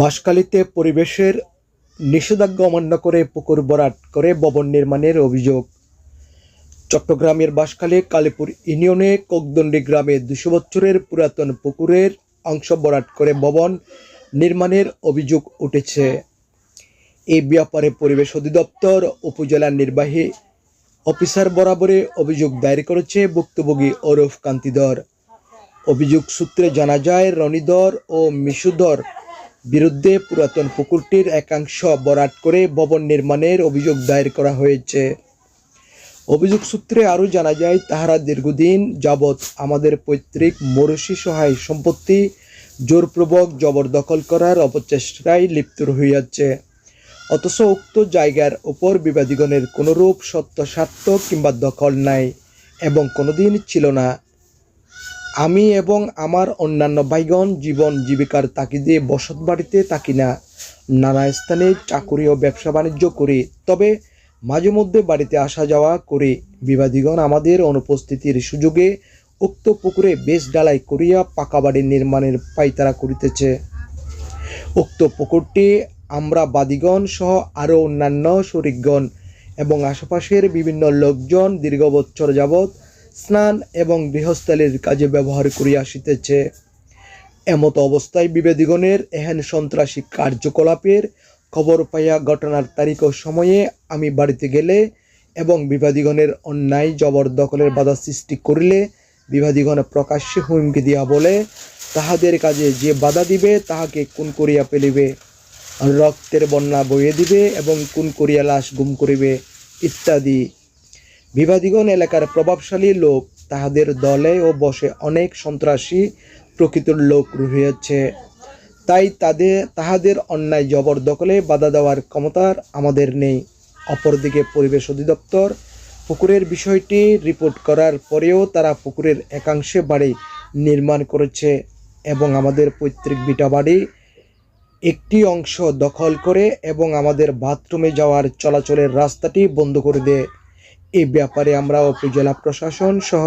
বাঁশখালীতে পরিবেশের নিষেধাজ্ঞা অমান্য করে পুকুর বরাট করে ভবন নির্মাণের অভিযোগ। চট্টগ্রামের বাঁশখালী কালীপুর ইউনিয়নে কোকদণ্ডী গ্রামে দুশো বছরের পুরাতন পুকুরের অংশ বরাট করে ভবন নির্মাণের অভিযোগ উঠেছে। এই ব্যাপারে পরিবেশ অধিদপ্তর উপজেলা নির্বাহী অফিসার বরাবরে অভিযোগ দায়ের করেছে ভুক্তভোগী ওরফ কান্তিধর। অভিযোগ সূত্রে জানা যায় রনিধর ও মিশুধর বিরুদ্ধে পুরাতন পুকুরটির একাংশ বরাট করে ভবন নির্মাণের অভিযোগ দায়ের করা হয়েছে। অভিযোগ সূত্রে আরও জানা যায়, তাহারা দীর্ঘদিন যাবৎ আমাদের পৈতৃক মরসি সহায় সম্পত্তি জোরপূর্বক জবরদখল করার অপচেষ্টায় লিপ্ত হইয়াছে অথচ উক্ত জায়গার ওপর বিবাদীগণের কোনোরূপ সত্য স্বার্থ কিংবা দখল নাই এবং কোনোদিন ছিল না। আমি এবং আমার অন্যান্য ভাইগণ জীবন জীবিকার তাকিদে বসত বাড়িতে থাকি না। নানা স্থানে চাকুরি ও ব্যবসা বাণিজ্য করি, তবে মাঝে মধ্যে বাড়িতে আসা যাওয়া করি। বিবাদীগণ আমাদের অনুপস্থিতির সুযোগে উক্ত পুকুরে বেশ ডালাই করিয়া পাকা বাড়ি নির্মাণের পাইতারা করিতেছে। উক্ত পুকুরটি আমরা বাদীগণ সহ আরও অন্যান্য শরিকগণ এবং আশেপাশের বিভিন্ন লোকজন দীর্ঘ বছর যাবৎ স্নান এবং গৃহস্থালির কাজে ব্যবহার করিয়া আসিতেছে। এমত অবস্থায় বিবেদিগণের এহেন সন্ত্রাসী কার্যকলাপের খবর পাইয়া ঘটনার তারিখ ও সময়ে আমি বাড়িতে গেলে এবং বিবাদীগণের অন্যায় জবরদখলের বাধা সৃষ্টি করিলে বিবাদীগণ প্রকাশ্যে হুমকি দিয়া বলে, তাহাদের কাজে যে বাধা দিবে, তাহাকে খুন করিয়া ফেলিবে। রক্তের বন্যা বইয়ে দিবে এবং খুন করিয়া লাশ গুম করিবে, ইত্যাদি। বিবাদীগণ এলাকার প্রভাবশালী লোক তাহাদের দলে ও বসে অনেক সন্ত্রাসী প্রকৃত লোক রহিয়াছে তাই তাদের তাহাদের অন্যায় জবরদখলে বাধা দেওয়ার ক্ষমতার আমাদের নেই। অপরদিকে পরিবেশ অধিদপ্তর পুকুরের বিষয়টি রিপোর্ট করার পরেও তারা পুকুরের একাংশে বাড়ি নির্মাণ করেছে এবং আমাদের পৈতৃক বিটা বাড়ি একটি অংশ দখল করে এবং আমাদের বাথরুমে যাওয়ার চলাচলের রাস্তাটি বন্ধ করে দেয়। এই ব্যাপারে আমরা উপজেলা প্রশাসন সহ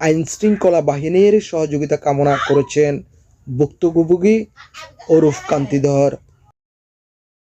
আইন শৃঙ্খলা বাহিনীর সহযোগিতা কামনা করেছেন ভুক্তভোগী ওরফ কান্তিধর।